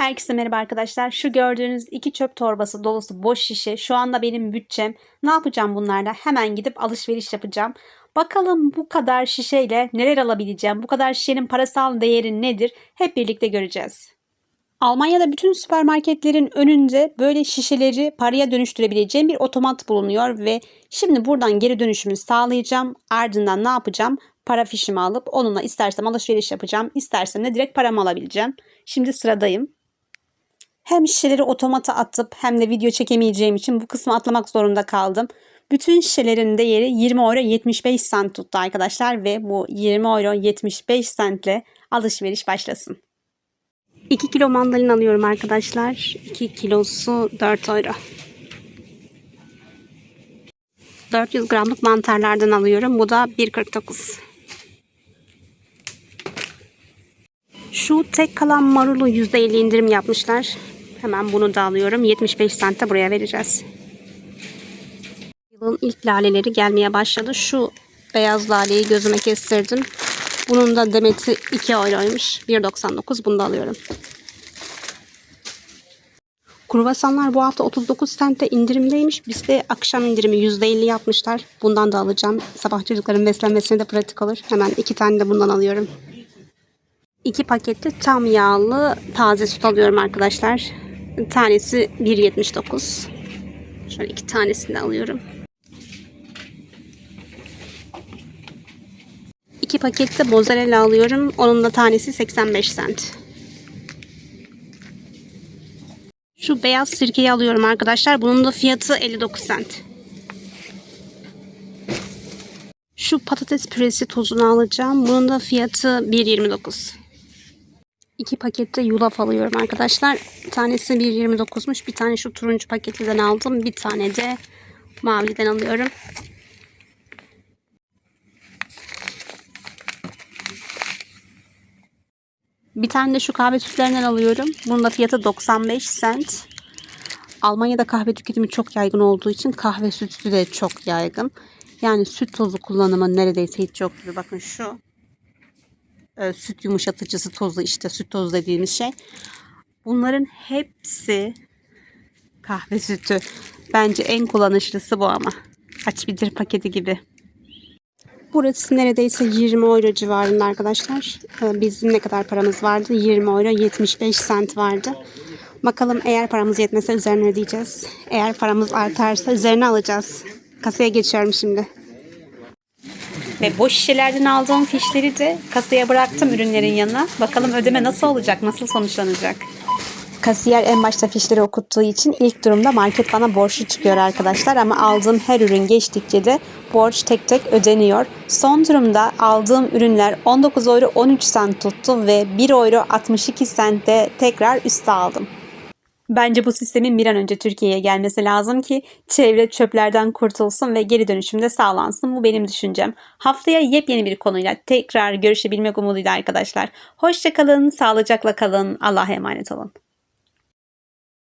Herkese merhaba arkadaşlar. Şu gördüğünüz iki çöp torbası dolusu boş şişe şu anda benim bütçem. Ne yapacağım bunlarla? Hemen gidip alışveriş yapacağım. Bakalım bu kadar şişeyle neler alabileceğim? Bu kadar şişenin parasal değeri nedir? Hep birlikte göreceğiz. Almanya'da bütün süpermarketlerin önünde böyle şişeleri paraya dönüştürebileceğim bir otomat bulunuyor ve şimdi buradan geri dönüşümü sağlayacağım. Ardından ne yapacağım? Para fişimi alıp onunla istersem alışveriş yapacağım. İstersem de direkt paramı alabileceğim. Şimdi sıradayım. Hem şişeleri otomata atıp hem de video çekemeyeceğim için bu kısmı atlamak zorunda kaldım. Bütün şişelerin değeri 20 euro 75 cent tuttu arkadaşlar ve bu 20 euro 75 centle alışveriş başlasın. 2 kilo mandalina alıyorum arkadaşlar. 2 kilosu 4 euro. 400 gramlık mantarlardan alıyorum. Bu da 1.49. Şu tek kalan marulu %50 indirim yapmışlar. Hemen bunu da alıyorum. 75 sente buraya vereceğiz. Yılın ilk laleleri gelmeye başladı. Şu beyaz laleyi gözüme kestirdim. Bunun da demeti 2 euroymuş. 1.99 bunu da alıyorum. Kruvasanlar bu hafta 39 sente indirimdeymiş. Bizde akşam indirimi %50 yapmışlar. Bundan da alacağım. Sabah çocukların beslenmesine de pratik olur. Hemen iki tane de bundan alıyorum. İki pakette tam yağlı taze süt alıyorum arkadaşlar. Tanesi 1.79. Şöyle iki tanesini alıyorum. İki pakette mozzarella alıyorum. Onun da tanesi 85 cent. Şu beyaz sirkeyi alıyorum arkadaşlar. Bunun da fiyatı 59 cent. Şu patates püresi tozunu alacağım. Bunun da fiyatı 1.29. İki pakette yulaf alıyorum arkadaşlar. Tanesi 1.29'muş. Bir tane şu turuncu paketliden aldım. Bir tane de maviden alıyorum. Bir tane de şu kahve sütlerinden alıyorum. Bunun da fiyatı 95 cent. Almanya'da kahve tüketimi çok yaygın olduğu için kahve sütü de çok yaygın. Yani süt tozu kullanımı neredeyse hiç yok gibi. Bakın şu e, süt yumuşatıcısı tozu işte süt tozu dediğimiz şey. Bunların hepsi kahve sütü. Bence en kullanışlısı bu ama. Aç bitir paketi gibi. Burası neredeyse 20 euro civarında arkadaşlar. Ee, Bizim ne kadar paramız vardı? 20 euro 75 cent vardı. Bakalım eğer paramız yetmese üzerine ödeyeceğiz. Eğer paramız artarsa üzerine alacağız. Kasaya geçiyorum şimdi. Ve boş şişelerden aldığım fişleri de kasaya bıraktım ürünlerin yanına. Bakalım ödeme nasıl olacak, nasıl sonuçlanacak? Kasiyer en başta fişleri okuttuğu için ilk durumda market bana borçlu çıkıyor arkadaşlar ama aldığım her ürün geçtikçe de borç tek tek ödeniyor. Son durumda aldığım ürünler 19 euro 13 cent tuttu ve 1 euro 62 centte tekrar üste aldım. Bence bu sistemin bir an önce Türkiye'ye gelmesi lazım ki çevre çöplerden kurtulsun ve geri dönüşüm de sağlansın. Bu benim düşüncem. Haftaya yepyeni bir konuyla tekrar görüşebilmek umuduyla arkadaşlar. Hoşçakalın, sağlıcakla kalın, Allah'a emanet olun.